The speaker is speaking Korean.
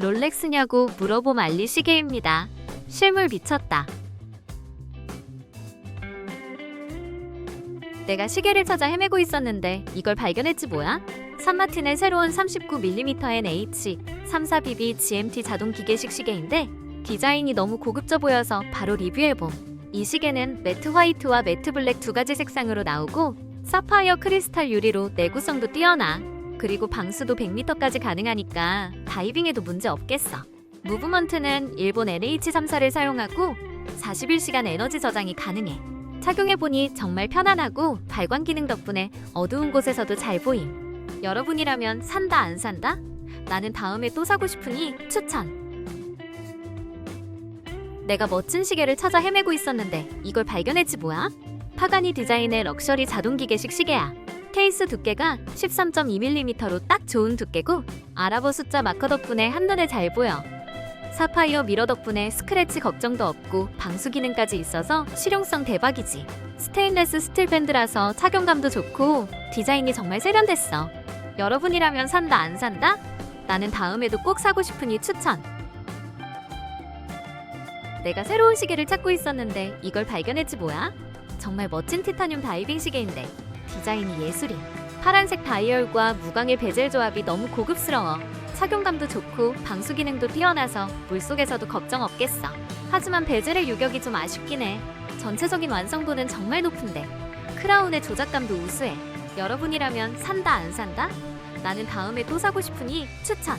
롤렉스냐고 물어봄 알리 시계입니다. 실물 미쳤다. 내가 시계를 찾아 헤매고 있었는데 이걸 발견했지 뭐야? 산마틴의 새로운 39mm NH 34BB GMT 자동 기계식 시계인데 디자인이 너무 고급져 보여서 바로 리뷰해봄. 이 시계는 매트 화이트와 매트 블랙 두 가지 색상으로 나오고 사파이어 크리스탈 유리로 내구성도 뛰어나. 그리고 방수도 100m까지 가능하니까 다이빙에도 문제 없겠어. 무브먼트는 일본 NH34를 사용하고 41시간 에너지 저장이 가능해. 착용해보니 정말 편안하고 발광 기능 덕분에 어두운 곳에서도 잘 보임. 여러분이라면 산다 안 산다? 나는 다음에 또 사고 싶으니 추천. 내가 멋진 시계를 찾아 헤매고 있었는데 이걸 발견했지 뭐야? 파가니 디자인의 럭셔리 자동 기계식 시계야. 케이스 두께가 13.2mm로 딱 좋은 두께고 아랍어 숫자 마커 덕분에 한눈에 잘 보여. 사파이어 미러 덕분에 스크래치 걱정도 없고 방수 기능까지 있어서 실용성 대박이지. 스테인레스 스틸 밴드라서 착용감도 좋고 디자인이 정말 세련됐어. 여러분이라면 산다 안 산다? 나는 다음에도 꼭 사고 싶으니 추천. 내가 새로운 시계를 찾고 있었는데 이걸 발견했지 뭐야? 정말 멋진 티타늄 다이빙 시계인데 디자인이 예술임. 파란색 다이얼과 무광의 베젤 조합이 너무 고급스러워. 착용감도 좋고 방수 기능도 뛰어나서 물속에서도 걱정 없겠어. 하지만 베젤의 유격이 좀 아쉽긴 해. 전체적인 완성도는 정말 높은데 크라운의 조작감도 우수해. 여러분이라면 산다 안 산다? 나는 다음에 또 사고 싶으니 추천.